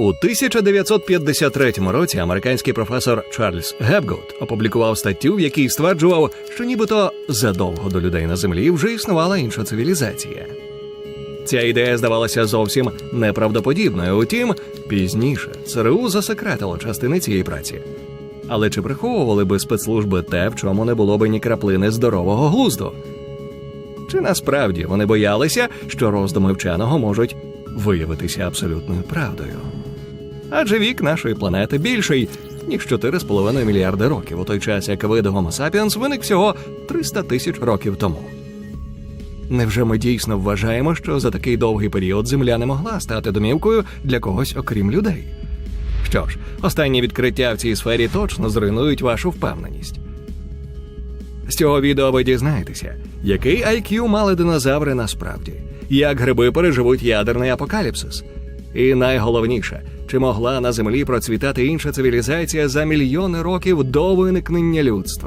У 1953 році американський професор Чарльз Гепгоут опублікував статтю, в якій стверджував, що нібито задовго до людей на землі вже існувала інша цивілізація. Ця ідея здавалася зовсім неправдоподібною. Утім, пізніше ЦРУ засекретило частини цієї праці. Але чи приховували би спецслужби те, в чому не було би ні краплини здорового глузду? Чи насправді вони боялися, що роздуми вченого можуть виявитися абсолютною правдою? Адже вік нашої планети більший, ніж 4,5 мільярди років, у той час як вид Homo sapiens виник всього 300 тисяч років тому. Невже ми дійсно вважаємо, що за такий довгий період Земля не могла стати домівкою для когось окрім людей? Що ж, останні відкриття в цій сфері точно зруйнують вашу впевненість. З цього відео ви дізнаєтеся, який IQ мали динозаври насправді, як гриби переживуть ядерний апокаліпсис. І найголовніше, чи могла на землі процвітати інша цивілізація за мільйони років до виникнення людства.